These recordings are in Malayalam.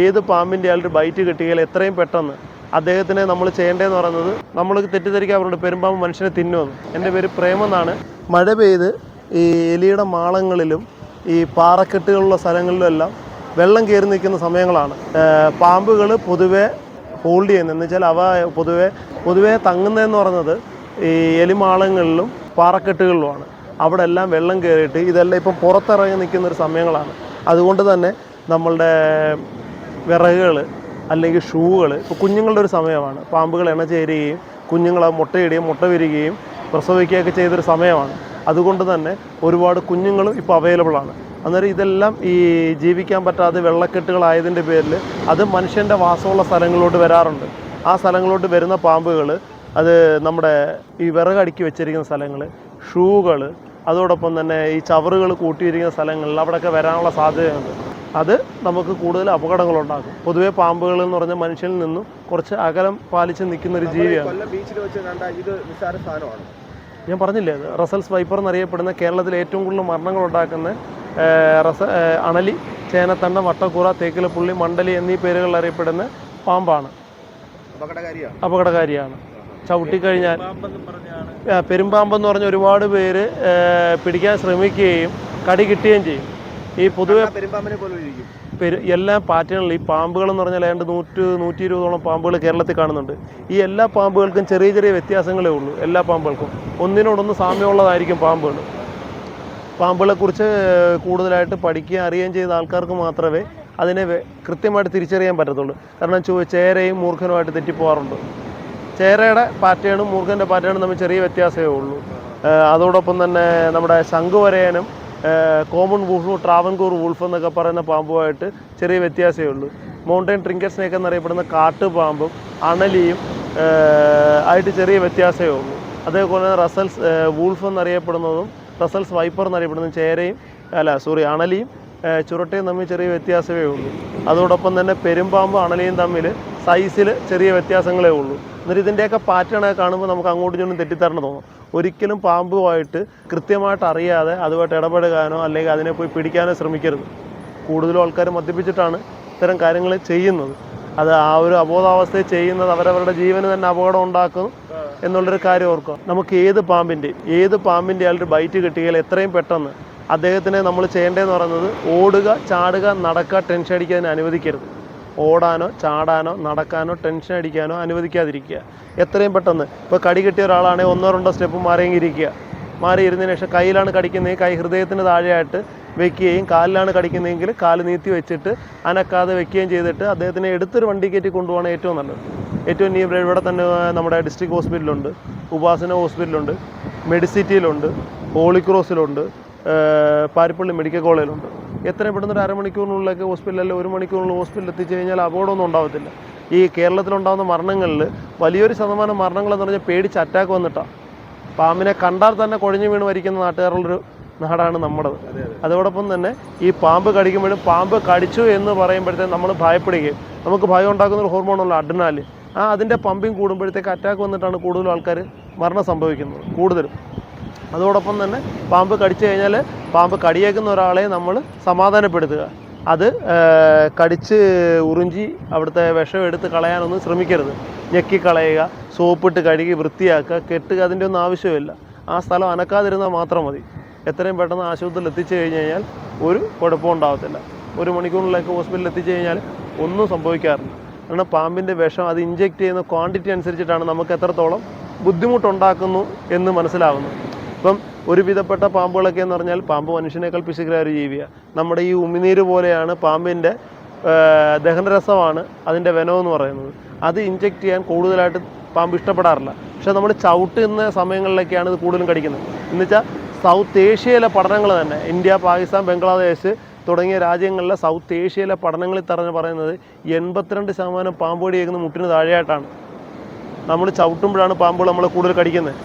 ഏത് പാമ്പിന്റെ ആളൊരു ബൈറ്റ് കിട്ടിയാൽ എത്രയും പെട്ടെന്ന് അദ്ദേഹത്തിനെ നമ്മൾ ചെയ്യേണ്ടതെന്ന് പറയുന്നത് നമ്മൾ തെറ്റിദ്ധരിക്കാറുണ്ട് പെരുമ്പാമ്പ് മനുഷ്യനെ തിന്നുമെന്ന് എന്റെ പേര് പ്രേമെന്നാണ് മഴ പെയ്ത് ഈ എലിയുടെ മാളങ്ങളിലും ഈ പാറക്കെട്ടുകളുള്ള സ്ഥലങ്ങളിലും എല്ലാം വെള്ളം കയറി നിൽക്കുന്ന സമയങ്ങളാണ്. പാമ്പുകൾ പൊതുവെ ഹോൾഡ് ചെയ്യുന്നത്. എന്ന് വെച്ചാൽ അവ പൊതുവെ പൊതുവെ തങ്ങുന്നതെന്ന് പറയുന്നത് ഈ എലിമാളങ്ങളിലും പാറക്കെട്ടുകളിലുമാണ്. അവിടെ എല്ലാം വെള്ളം കയറിയിട്ട് ഇതെല്ലാം ഇപ്പം പുറത്തിറങ്ങി നിൽക്കുന്ന ഒരു സമയങ്ങളാണ്. അതുകൊണ്ട് തന്നെ നമ്മളുടെ വിറകുകൾ അല്ലെങ്കിൽ ഷൂകൾ ഇപ്പോൾ കുഞ്ഞുങ്ങളുടെ ഒരു സമയമാണ്. പാമ്പുകൾ എണ്ണ ചേരുകയും കുഞ്ഞുങ്ങൾ മുട്ടയിടുകയും മുട്ട വിരികയും പ്രസവിക്കുകയൊക്കെ ചെയ്തൊരു സമയമാണ്. അതുകൊണ്ട് തന്നെ ഒരുപാട് കുഞ്ഞുങ്ങളും ഇപ്പോൾ അവൈലബിൾ ആണ്. അന്നേരം ഇതെല്ലാം ഈ ജീവിക്കാൻ പറ്റാതെ വെള്ളക്കെട്ടുകളായതിന്റെ പേരിൽ അത് മനുഷ്യന്റെ വാസമുള്ള സ്ഥലങ്ങളിലോട്ട് വരാറുണ്ട്. ആ സ്ഥലങ്ങളിലോട്ട് വരുന്ന പാമ്പുകൾ അത് നമ്മുടെ ഈ വിറകടുക്കി വെച്ചിരിക്കുന്ന സ്ഥലങ്ങൾ ഷൂകൾ അതോടൊപ്പം തന്നെ ഈ ചവറുകൾ കൂട്ടിയിരിക്കുന്ന സ്ഥലങ്ങളിൽ അവിടെയൊക്കെ വരാനുള്ള സാധ്യതയുണ്ട്. അത് നമുക്ക് കൂടുതൽ അപകടങ്ങളുണ്ടാക്കും. പൊതുവെ പാമ്പുകൾ എന്ന് പറഞ്ഞാൽ മനുഷ്യനിൽ നിന്നും കുറച്ച് അകലം പാലിച്ച് നിൽക്കുന്ന ഒരു ജീവിയാണ്. ഞാൻ പറഞ്ഞില്ലേ അത് റസൽസ് വൈപ്പർ എന്നറിയപ്പെടുന്ന കേരളത്തിൽ ഏറ്റവും കൂടുതൽ മരണങ്ങൾ ഉണ്ടാക്കുന്ന റസ അണലി ചേനത്തണ്ട വട്ടക്കൂറ തേക്കിലപ്പുള്ളി മണ്ടലി എന്നീ പേരുകളിൽ അറിയപ്പെടുന്ന പാമ്പാണ്. അപകടകാരിയാണ്. ചവിട്ടിക്കഴിഞ്ഞാൽ പെരുമ്പാമ്പെന്ന് പറഞ്ഞ ഒരുപാട് പേര് പിടിക്കാൻ ശ്രമിക്കുകയും കടി കിട്ടുകയും ചെയ്യും. ഈ പൊതുവെ എല്ലാ പാറ്റേണിലും ഈ പാമ്പുകൾ എന്ന് പറഞ്ഞാൽ ഏതാണ്ട് നൂറ്റ് നൂറ്റി ഇരുപതോളം പാമ്പുകൾ കേരളത്തിൽ കാണുന്നുണ്ട്. ഈ എല്ലാ പാമ്പുകൾക്കും ചെറിയ ചെറിയ വ്യത്യാസങ്ങളേ ഉള്ളൂ എല്ലാ പാമ്പുകൾക്കും. ഒന്നിനോടൊന്ന് സാമ്യമുള്ളതായിരിക്കും പാമ്പുകൾ. പാമ്പുകളെക്കുറിച്ച് കൂടുതലായിട്ട് പഠിക്കുകയും അറിയുകയും ചെയ്ത ആൾക്കാർക്ക് മാത്രമേ അതിനെ കൃത്യമായിട്ട് തിരിച്ചറിയാൻ പറ്റത്തുള്ളൂ. കാരണം ചു ചേരയും മൂർഖനുമായിട്ട് തെറ്റിപ്പോകാറുണ്ട് ചേരയുടെ പാറ്റേണും മൂർഖന്റെ പാറ്റേണും തമ്മിൽ ചെറിയ വ്യത്യാസമേ ഉള്ളൂ. അതോടൊപ്പം തന്നെ നമ്മുടെ ശംഖുവരയനും കോമൺ വൂൾഫ് ട്രാവൻകൂർ വൂൾഫ് എന്നൊക്കെ പറയുന്ന പാമ്പുമായിട്ട് ചെറിയ വ്യത്യാസമേ ഉള്ളൂ. മൗണ്ടൻ ട്രിങ്കറ്റ് സ്നേക്ക് എന്നറിയപ്പെടുന്ന കാട്ടുപാമ്പും അണലിയും ആയിട്ട് ചെറിയ വ്യത്യാസമേ ഉള്ളൂ. അതേപോലെ തന്നെ റസൽസ് വൂൾഫ് എന്നറിയപ്പെടുന്നതും റസൽസ് വൈപ്പർ എന്നറിയപ്പെടുന്നതും ചേരയും അല്ല സോറി അണലിയും ചുരട്ടയും തമ്മിൽ ചെറിയ വ്യത്യാസമേ ഉള്ളൂ. അതോടൊപ്പം തന്നെ പെരുമ്പാമ്പും അണലിയും തമ്മിൽ സൈസിൽ ചെറിയ വ്യത്യാസങ്ങളേ ഉള്ളൂ. എന്നിട്ട് ഇതിന്റെയൊക്കെ പാറ്റേണൊക്കെ കാണുമ്പോൾ നമുക്ക് അങ്ങോട്ടും ഇങ്ങോട്ടും തെറ്റിദ്ധാരണ തോന്നും. ഒരിക്കലും പാമ്പുമായിട്ട് കൃത്യമായിട്ട് അറിയാതെ അതുമായിട്ട് ഇടപെടുകാനോ അല്ലെങ്കിൽ അതിനെ പോയി പിടിക്കാനോ ശ്രമിക്കരുത്. കൂടുതലും ആൾക്കാർ മദ്യപിച്ചിട്ടാണ് ഇത്തരം കാര്യങ്ങൾ ചെയ്യുന്നത്. അത് ആ ഒരു അബോധാവസ്ഥയിൽ ചെയ്യുന്നത് അവരവരുടെ ജീവന് തന്നെ അപകടം ഉണ്ടാക്കും എന്നുള്ളൊരു കാര്യം ഓർക്കുക. നമുക്ക് ഏത് പാമ്പിന്റെയും ഏത് പാമ്പിന്റെ ആളൊരു ബൈറ്റ് കിട്ടിയാൽ എത്രയും പെട്ടെന്ന് അദ്ദേഹത്തിനെ നമ്മൾ ചെയ്യേണ്ടതെന്ന് പറയുന്നത് ഓടുക ചാടുക നടക്കുക ടെൻഷൻ അടിക്കാൻ അനുവദിക്കരുത്. ഓടാനോ ചാടാനോ നടക്കാനോ ടെൻഷൻ അടിക്കാനോ അനുവദിക്കാതിരിക്കുക. എത്രയും പെട്ടെന്ന്. ഇപ്പോൾ കടി കിട്ടിയ ഒരാളാണെങ്കിൽ ഒന്നോ രണ്ടോ സ്റ്റെപ്പ് മാറിയെങ്കിൽ ഇരിക്കുക മാറി ഇരുന്നതിന് ശേഷം കയ്യിലാണ് കടിക്കുന്നതെങ്കിൽ കൈ ഹൃദയത്തിന് താഴെയായിട്ട് വെക്കുകയും കാലിലാണ് കടിക്കുന്നതെങ്കിൽ കാൽ നീത്തി വെച്ചിട്ട് അനക്കാതെ വെക്കുകയും ചെയ്തിട്ട് അദ്ദേഹത്തിനെ എടുത്തൊരു വണ്ടി കയറ്റി കൊണ്ടുപോകണം ഏറ്റവും നല്ലത്. ഏറ്റവും നീ ഇവിടെ തന്നെ നമ്മുടെ ഡിസ്ട്രിക്ട് ഹോസ്പിറ്റലുണ്ട് ഉപാസന ഹോസ്പിറ്റലുണ്ട് മെഡിസിറ്റിയിലുണ്ട് ഹോളിക്രോസിലുണ്ട് പാരിപ്പള്ളി മെഡിക്കൽ കോളേജിലുണ്ട് എത്രയും പെട്ടെന്ന് ഒരു അരമണിക്കൂറിനുള്ളിലൊക്കെ ഹോസ്പിറ്റലിൽ ഒരു മണിക്കൂറിനുള്ളിൽ ഹോസ്പിറ്റലിൽ എത്തിച്ചു കഴിഞ്ഞാൽ അപകടമൊന്നും ഉണ്ടാവത്തില്ല. ഈ കേരളത്തിലുണ്ടാകുന്ന മരണങ്ങളിൽ വലിയൊരു ശതമാനം മരണങ്ങൾ എന്ന് പറഞ്ഞാൽ പേടിച്ച് അറ്റാക്ക് വന്നിട്ടാണ് പാമ്പിനെ കണ്ടാൽ തന്നെ കുഴഞ്ഞു വീണ് മരിക്കുന്ന നാട്ടുകാരുള്ളൊരു നാടാണ് നമ്മുടേത്. അതോടൊപ്പം തന്നെ ഈ പാമ്പ് കടിക്കുമ്പോഴും പാമ്പ് കടിച്ചു എന്ന് പറയുമ്പോഴത്തേക്ക് നമ്മൾ ഭയപ്പെടുകയും നമുക്ക് ഭയം ഉണ്ടാക്കുന്ന ഒരു ഹോർമോണുള്ള അഡ്രിനാല് ആ അതിന്റെ പമ്പിങ് കൂടുമ്പോഴത്തേക്ക് അറ്റാക്ക് വന്നിട്ടാണ് കൂടുതലും ആൾക്കാർ മരണം സംഭവിക്കുന്നത് കൂടുതലും. അതോടൊപ്പം തന്നെ പാമ്പ് കടിച്ചു കഴിഞ്ഞാൽ പാമ്പ് കടിയേക്കുന്ന ഒരാളെ നമ്മൾ സമാധാനപ്പെടുത്തുക. അത് കടിച്ച് ഉറിഞ്ചി അവിടുത്തെ വിഷം എടുത്ത് കളയാനൊന്നും ശ്രമിക്കരുത്. ഞെക്കിക്കളയുക സോപ്പിട്ട് കഴുകി വൃത്തിയാക്കുക കെട്ടുക അതിന്റെ ഒന്നും ആവശ്യമില്ല. ആ സ്ഥലം അനക്കാതിരുന്നാൽ മാത്രം മതി. എത്രയും പെട്ടെന്ന് ആശുപത്രിയിൽ എത്തിച്ചു കഴിഞ്ഞ് കഴിഞ്ഞാൽ ഒരു കുഴപ്പവും ഉണ്ടാകത്തില്ല ഒരു മണിക്കൂറിലേക്ക് ഹോസ്പിറ്റലിൽ എത്തിച്ചു കഴിഞ്ഞാൽ ഒന്നും സംഭവിക്കാറില്ല. കാരണം പാമ്പിന്റെ വിഷം അത് ഇഞ്ചെക്ട് ചെയ്യുന്ന ക്വാണ്ടിറ്റി അനുസരിച്ചിട്ടാണ് നമുക്ക് എത്രത്തോളം ബുദ്ധിമുട്ടുണ്ടാക്കുന്നു എന്ന് മനസ്സിലാവുന്നത്. ഇപ്പം ഒരുവിധപ്പെട്ട പാമ്പുകളൊക്കെ എന്ന് പറഞ്ഞാൽ പാമ്പ് മനുഷ്യനേക്കാൾ പിശുക്കരായ ഒരു നമ്മുടെ ഈ ഉമിനീര് പോലെയാണ് പാമ്പിന്റെ ദഹനരസമാണ് അതിന്റെ എന്ന് പറയുന്നത്. അത് ഇഞ്ചെക്ട് ചെയ്യാൻ കൂടുതലായിട്ട് പാമ്പ് ഇഷ്ടപ്പെടാറില്ല. പക്ഷേ നമ്മൾ ചവിട്ടുന്ന സമയങ്ങളിലൊക്കെയാണ് ഇത് കൂടുതലും കടിക്കുന്നത്. എന്നുവെച്ചാൽ സൗത്ത് ഏഷ്യയിലെ പഠനങ്ങൾ തന്നെ ഇന്ത്യ പാകിസ്ഥാൻ ബംഗ്ലാദേശ് തുടങ്ങിയ രാജ്യങ്ങളിലെ സൗത്ത് ഏഷ്യയിലെ പഠനങ്ങളിൽ പറഞ്ഞ് പറയുന്നത് എൺപത്തിരണ്ട് ശതമാനം പാമ്പ് കടിയേക്കുന്ന മുട്ടിന് താഴെയായിട്ടാണ്. നമ്മൾ ചവിട്ടുമ്പോഴാണ് പാമ്പുകൾ നമ്മളെ കൂടുതൽ കടിക്കുന്നത്.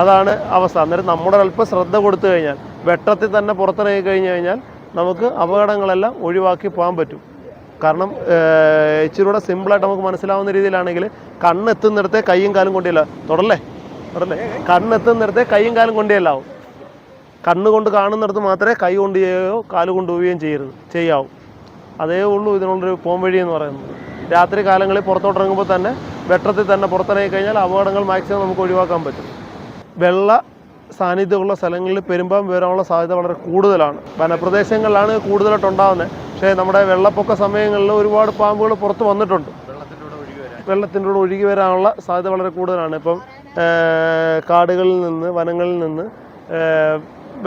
അതാണ് അവസ്ഥ. അന്നേരം നമ്മുടെ അല്പം ശ്രദ്ധ കൊടുത്തു കഴിഞ്ഞാൽ വെട്ടത്തിൽ തന്നെ പുറത്തിറങ്ങി കഴിഞ്ഞു കഴിഞ്ഞാൽ നമുക്ക് അപകടങ്ങളെല്ലാം ഒഴിവാക്കി പോകാൻ പറ്റും. കാരണം ഇച്ചിരൂടെ സിമ്പിളായിട്ട് നമുക്ക് മനസ്സിലാവുന്ന രീതിയിലാണെങ്കിൽ കണ്ണെത്തുന്നിടത്തെ കൈയും കാലും കൊണ്ടില്ല തുടല്ലേ? തുടല്ലേ? കണ്ണെത്തുന്നിടത്തെ കൈയും കാലും കൊണ്ടേലാവും കണ്ണ് കൊണ്ട് കാണുന്നിടത്ത് മാത്രമേ കൈ കൊണ്ട് ചെയ്യുകയോ കാൽ കൊണ്ട് പോവുകയും ചെയ്യരുത് ചെയ്യാവൂ. അതേ ഉള്ളൂ ഇതിനുള്ളൊരു പോംവഴി എന്ന് പറയുന്നത്. രാത്രി കാലങ്ങളിൽ പുറത്തോട്ടിറങ്ങുമ്പോൾ തന്നെ വെട്ടത്തിൽ തന്നെ പുറത്തിറങ്ങി കഴിഞ്ഞാൽ അപകടങ്ങൾ മാക്സിമം നമുക്ക് ഒഴിവാക്കാൻ പറ്റും. വെള്ള സാന്നിധ്യമുള്ള സ്ഥലങ്ങളിൽ പെരുമ്പാമ്പ് വരാനുള്ള സാധ്യത വളരെ കൂടുതലാണ്. വനപ്രദേശങ്ങളിലാണ് കൂടുതലായിട്ട് ഉണ്ടാകുന്നത്. പക്ഷേ നമ്മുടെ വെള്ളപ്പൊക്ക സമയങ്ങളിൽ ഒരുപാട് പാമ്പുകൾ പുറത്ത് വന്നിട്ടുണ്ട്. വെള്ളത്തിന്റെ കൂടെ ഒഴുകി വരാനുള്ള സാധ്യത വളരെ കൂടുതലാണ്. ഇപ്പം കാടുകളിൽ നിന്ന് വനങ്ങളിൽ നിന്ന്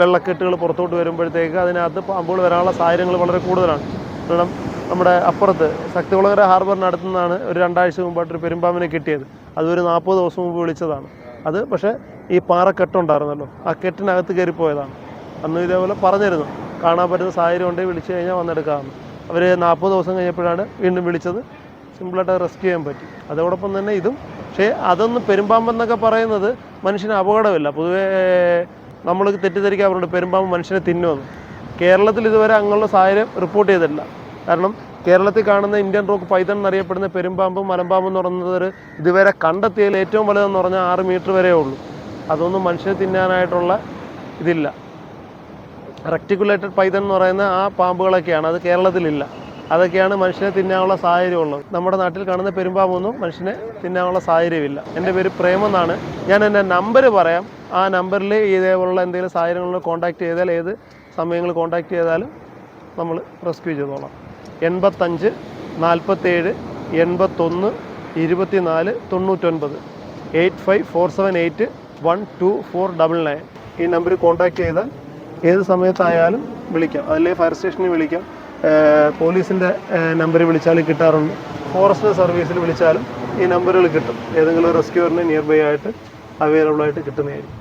വെള്ളക്കെട്ടുകൾ പുറത്തോട്ട് വരുമ്പോഴത്തേക്ക് അതിനകത്ത് പാമ്പുകൾ വരാനുള്ള സാഹചര്യങ്ങൾ വളരെ കൂടുതലാണ്. കാരണം നമ്മുടെ അപ്പുറത്ത് ശക്തികുളങ്ങര ഹാർബറിനടുത്തു നിന്നാണ് ഒരു രണ്ടാഴ്ച മുമ്പായിട്ട് ഒരു പെരുമ്പാമ്പിനെ കിട്ടിയത്. അതൊരു നാൽപ്പത് ദിവസം മുമ്പ് വിളിച്ചതാണ്. അത് പക്ഷേ ഈ പാറക്കെട്ടുണ്ടായിരുന്നല്ലോ ആ കെട്ടിനകത്ത് കയറിപ്പോയതാണ് അന്ന് ഇതേപോലെ പറഞ്ഞിരുന്നു. കാണാൻ പറ്റുന്ന സാഹചര്യം ഉണ്ടെങ്കിൽ വിളിച്ചു കഴിഞ്ഞാൽ വന്നെടുക്കാമെന്ന്. അവർ നാൽപ്പത് ദിവസം കഴിഞ്ഞപ്പോഴാണ് വീണ്ടും വിളിച്ചത്. സിമ്പിളായിട്ട് റെസ്ക്യൂ ചെയ്യാൻ പറ്റി. അതോടൊപ്പം തന്നെ ഇതും. പക്ഷേ അതൊന്ന് പെരുമ്പാമ്പെന്നൊക്കെ പറയുന്നത് മനുഷ്യന് അപകടമില്ല. പൊതുവേ നമ്മൾ തെറ്റിദ്ധരിക്കാറുണ്ട് പെരുമ്പാമ്പ് മനുഷ്യനെ തിന്നുമെന്ന് കേരളത്തിൽ ഇതുവരെ അങ്ങനെയുള്ള സാഹചര്യം റിപ്പോർട്ട് ചെയ്തിട്ടില്ല. കാരണം കേരളത്തിൽ കാണുന്ന ഇന്ത്യൻ റോക്ക് പൈതൺ എന്നറിയപ്പെടുന്ന പെരുമ്പാമ്പും മലമ്പാമ്പും എന്ന് പറയുന്നത് ഇതുവരെ കണ്ടെത്തിയതിൽ ഏറ്റവും വലുതെന്ന് പറഞ്ഞാൽ ആറ് മീറ്റർ വരെ ഉള്ളൂ. അതൊന്നും മനുഷ്യനെ തിന്നാനായിട്ടുള്ള ഇതില്ല. റെക്ടിക്കുലേറ്റഡ് പൈതൺ എന്ന് പറയുന്ന ആ പാമ്പുകളൊക്കെയാണ്. അത് കേരളത്തിലില്ല. അതൊക്കെയാണ് മനുഷ്യനെ തിന്നാനുള്ള സാഹചര്യമുള്ളത്. നമ്മുടെ നാട്ടിൽ കാണുന്ന പെരുമ്പാമ്പൊന്നും മനുഷ്യനെ തിന്നാനുള്ള സാഹചര്യമില്ല. എന്റെ പേര് പ്രേമെന്നാണ് ഞാൻ എന്റെ നമ്പർ പറയാം. ആ നമ്പറിൽ ഇതേപോലുള്ള എന്തെങ്കിലും സാഹചര്യങ്ങളിൽ കോൺടാക്ട് ചെയ്താൽ ഏത് സമയങ്ങളിൽ കോൺടാക്ട് ചെയ്താലും നമ്മൾ റെസ്ക്യൂ ചെയ്തോളാം. എൺപത്തഞ്ച് നാൽപ്പത്തേഴ് എൺപത്തൊന്ന് ഇരുപത്തിനാല് തൊണ്ണൂറ്റൊൻപത്. Eight five four seven eight one two four double nine. ഈ നമ്പറിൽ കോൺടാക്റ്റ് ചെയ്താൽ ഏത് സമയത്തായാലും വിളിക്കാം. അതിലെ ഫയർ സ്റ്റേഷനിൽ വിളിക്കാം. പോലീസിന്റെ നമ്പറിൽ വിളിച്ചാലും കിട്ടാറുണ്ട്. ഫോറസ്റ്റ് സർവീസിൽ വിളിച്ചാലും ഈ നമ്പറുകൾ കിട്ടും. ഏതെങ്കിലും റെസ്ക്യൂറിന് നിയർ ബൈ ആയിട്ട് അവൈലബിൾ ആയിട്ട് കിട്ടുന്നതായിരിക്കും.